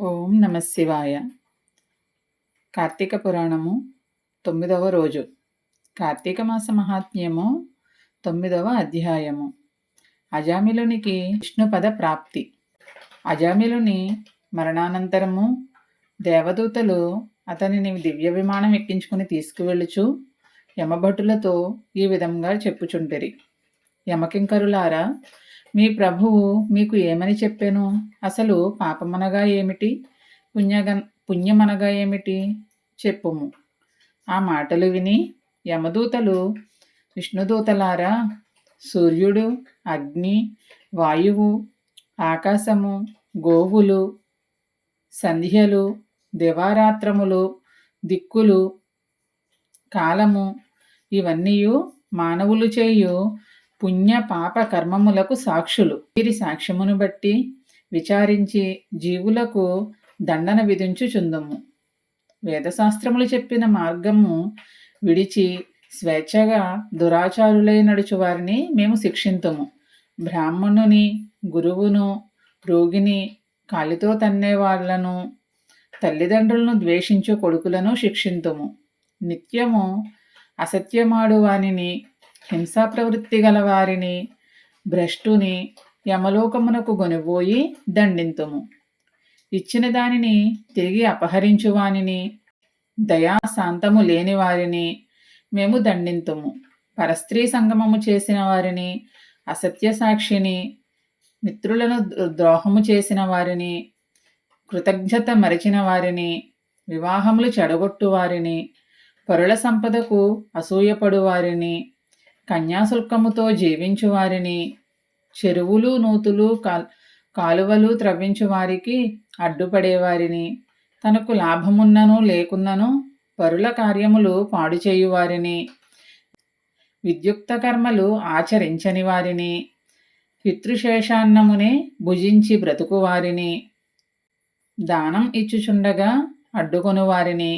ఓం నమ శివాయ. కార్తీక పురాణము తొమ్మిదవ రోజు. కార్తీక మాస మహాత్మ్యము తొమ్మిదవ అధ్యాయము. అజామిలునికి విష్ణుపద ప్రాప్తి. అజామిలుని మరణానంతరము దేవదూతలు అతనిని దివ్య విమానం ఎక్కించుకుని తీసుకువెళ్ళుచు యమభటులతో ఈ విధంగా చెప్పుచుంటిరి. యమకింకరులారా మీ ప్రభువు మీకు ఏమని చెప్పాను? అసలు పాపమనగా ఏమిటి? పుణ్యగ పుణ్యమనగా ఏమిటి? చెప్పుము. ఆ మాటలు విని యమదూతలు విష్ణుదూతలారా సూర్యుడు అగ్ని వాయువు ఆకాశము గోవులు సంధ్యలు దివారాత్రములు దిక్కులు కాలము ఇవన్నీ మానవులు చేయు పుణ్య పాప కర్మములకు సాక్షులు. వీరి సాక్ష్యమును బట్టి విచారించి జీవులకు దండన విధించుచుందుము. వేదశాస్త్రములు చెప్పిన మార్గము విడిచి స్వేచ్ఛగా దురాచారులై నడుచు వారిని మేము శిక్షింతుము. బ్రాహ్మణుని గురువును రోగిని కాలితో తన్నే వాళ్ళను తల్లిదండ్రులను ద్వేషించు కొడుకులను శిక్షింతుము. నిత్యము అసత్యమాడు వానిని హింసా ప్రవృత్తి గల వారిని భ్రష్టుని యమలోకమునకు గొనిపోయి దండింతుము. ఇచ్చిన దానిని తిరిగి అపహరించు వానిని దయా శాంతము లేని వారిని మేము దండింతుము. పరస్త్రీ సంగమము చేసిన వారిని అసత్య సాక్షిని మిత్రులను ద్రోహము చేసిన వారిని కృతజ్ఞత మరిచిన వారిని వివాహములు చెడగొట్టు వారిని పరుల సంపదకు అసూయపడు వారిని కన్యాశుల్కముతో జీవించు వారిని చెరువులు నూతులు కాలువలు త్రవ్వించు వారికి అడ్డుపడేవారిని తనకు లాభమున్నను లేకున్నను పరుల కార్యములు పాడు చేయువారిని విద్యుక్త కర్మలు ఆచరించని వారిని పితృశేషాన్నమునే భుజించి బ్రతుకువారిని దానం ఇచ్చుచుండగా అడ్డుకొను వారిని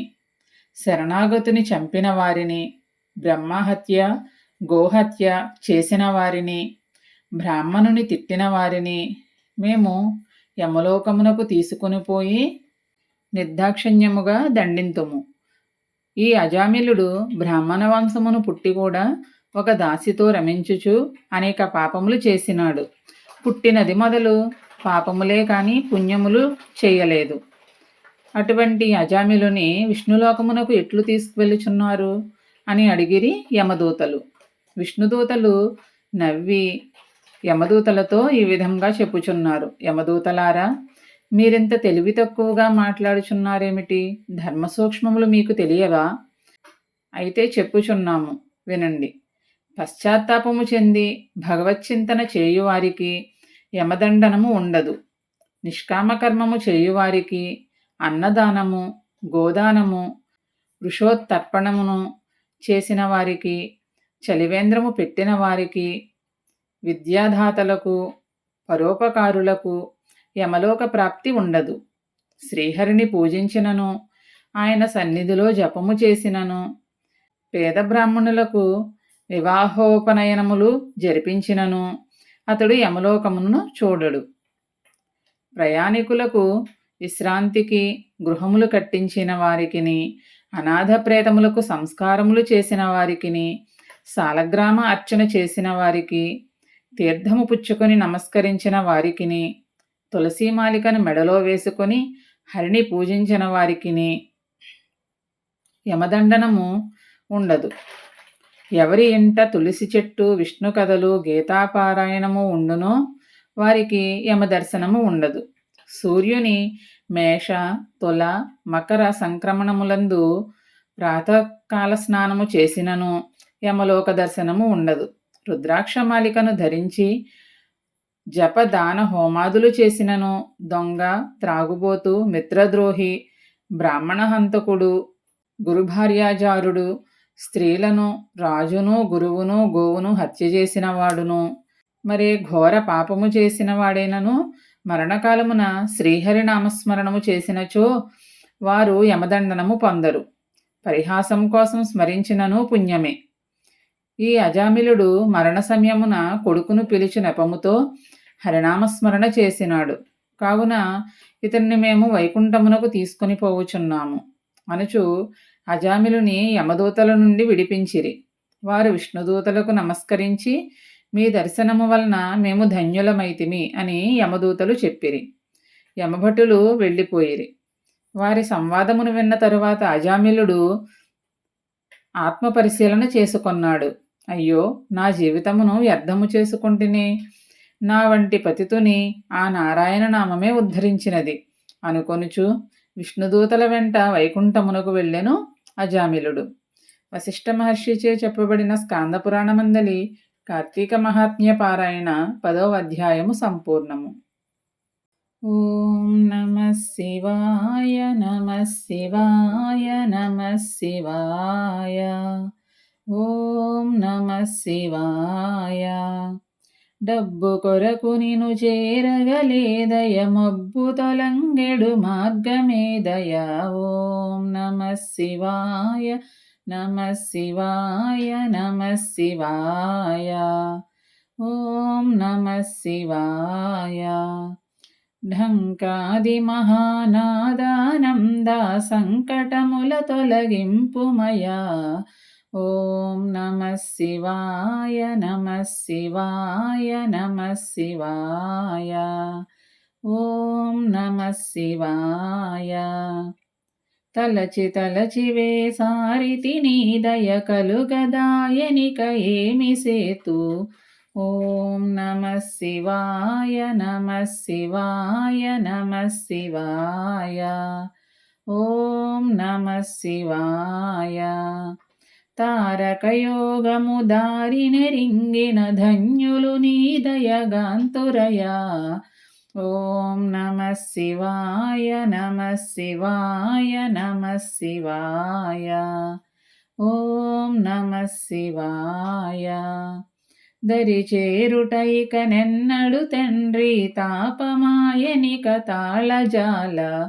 శరణాగతుని చంపిన వారిని బ్రహ్మహత్య గోహత్య చేసిన వారిని బ్రాహ్మణుని తిట్టిన వారిని మేము యమలోకమునకు తీసుకుని పోయి నిర్దాక్షిణ్యముగా దండింతుము. ఈ అజామిలుడు బ్రాహ్మణ వంశమును పుట్టి కూడా ఒక దాసితో రమించుచు అనేక పాపములు చేసినాడు. పుట్టినది మొదలు పాపములే కాని పుణ్యములు చేయలేదు. అటువంటి అజామిలుని విష్ణులోకమునకు ఎట్లు తీసుకువెళ్ళుచున్నారు అని అడిగిరి యమదూతలు. విష్ణుదూతలు నవ్వి యమదూతలతో ఈ విధంగా చెప్పుచున్నారు. యమదూతలారా మీరింత తెలివి తక్కువగా మాట్లాడుచున్నారేమిటి? ధర్మ సూక్ష్మములు మీకు తెలియవా? అయితే చెప్పుచున్నాము. వినండి. పశ్చాత్తాపము చెంది భగవచ్చింతన చేయువారికి యమదండనము ఉండదు. నిష్కామకర్మము చేయువారికి అన్నదానము గోదానము వృషోత్తర్పణమును చేసిన వారికి చలివేంద్రము పెట్టిన వారికి విద్యాధాతలకు పరోపకారులకు యమలోక ప్రాప్తి ఉండదు. శ్రీహరిని పూజించినను ఆయన సన్నిధిలో జపము చేసినను. పేద బ్రాహ్మణులకు వివాహోపనయనములు జరిపించినను. అతడు యమలోకమును చూడడు. ప్రయాణికులకు విశ్రాంతికి గృహములు కట్టించిన వారికిని అనాథ ప్రేతములకు సంస్కారములు చేసిన వారికిని సాలగ్రామ అర్చన చేసిన వారికి తీర్థము పుచ్చుకొని నమస్కరించిన వారికిని తులసీమాలికను మెడలో వేసుకొని హరిని పూజించిన వారికిని యమదండనము ఉండదు. ఎవరి ఇంట తులసి చెట్టు విష్ణు కథలు గీతాపారాయణము ఉండునో వారికి యమదర్శనము ఉండదు. సూర్యుని మేష తుల మకర సంక్రమణములందు ప్రాతకాల స్నానము చేసినను. యమలోక దర్శనము ఉండదు రుద్రాక్షమాలికను ధరించి జపదాన హోమాదులు చేసినను దొంగ త్రాగుబోతు మిత్రద్రోహి బ్రాహ్మణ హంతకుడు గురుభార్యాచారుడు స్త్రీలను రాజును గురువును గోవును హత్య చేసిన వాడును. మరే ఘోర పాపము చేసిన వాడైనను మరణకాలమున శ్రీహరి నామస్మరణము చేసినచో వారు యమదండనము పొందరు. పరిహాసం కోసం స్మరించినను పుణ్యమే. ఈ అజామిలుడు మరణ సమయమున కొడుకును పిలిచి నెపముతో హరినామస్మరణ చేసినాడు. కావున ఇతన్ని మేము వైకుంఠమునకు తీసుకొని పోవుచున్నాము. అనుచు అజామిలుని యమదూతల నుండి విడిపించిరి. వారు విష్ణుదూతలకు నమస్కరించి మీ దర్శనము వలన మేము ధన్యులమైతిమి అని యమదూతలు చెప్పిరి. యమభటులు వెళ్ళిపోయిరి. వారి సంవాదమును విన్న తరువాత అజామిలుడు ఆత్మ పరిశీలన చేసుకొన్నాడు. అయ్యో నా జీవితమును వ్యర్థము చేసుకుంటుని నా వంటి పతితుని ఆ నారాయణ నామమే ఉద్ధరించినది. అనుకొనుచు విష్ణుదూతల వెంట వైకుంఠమునకు వెళ్ళెను అజామిలుడు. వశిష్ఠ మహర్షిచే చెప్పబడిన స్కాంద పురాణమందలి కార్తీక మహాత్మ్య పారాయణ పదవ అధ్యాయము సంపూర్ణము. ఓం నమ శివాయ నమ శివాయ నమ శివాయ. ఓం నమ శివాయ. డబ్బు కొరకు నిను చేరగలేదయ మబ్బు తొలంగెడు మార్గమేదయ ఓం నమ శివాయ నమ శివాయ నమ శివాయ. ఓం నమ శివాయ. ఢంకాది ఢంకాదిమహానాదానంద సంకటముల తొలగింపుమయా. ఓం నమ శివాయ నమ శివాయ నమ శివాయ. ఓం నమ శివాయ. తలచి తలచి వేసారితి నీ దయ కలుగదాయనిక ఏమి సేతు? ఓం నమ శివాయ నమ శివాయ నమ శివాయ. ఓం నమ శివాయ. తారకయోగము దారినెరింగిన ధన్యులు నీ దయగాంతురయా ఓం నమ శివాయ నమ శివాయ నమ శివాయ. ఓం నమ శివాయ. దరిచేరుటైక నెన్నడు తండ్రి తాపమాయనిక తాళజాల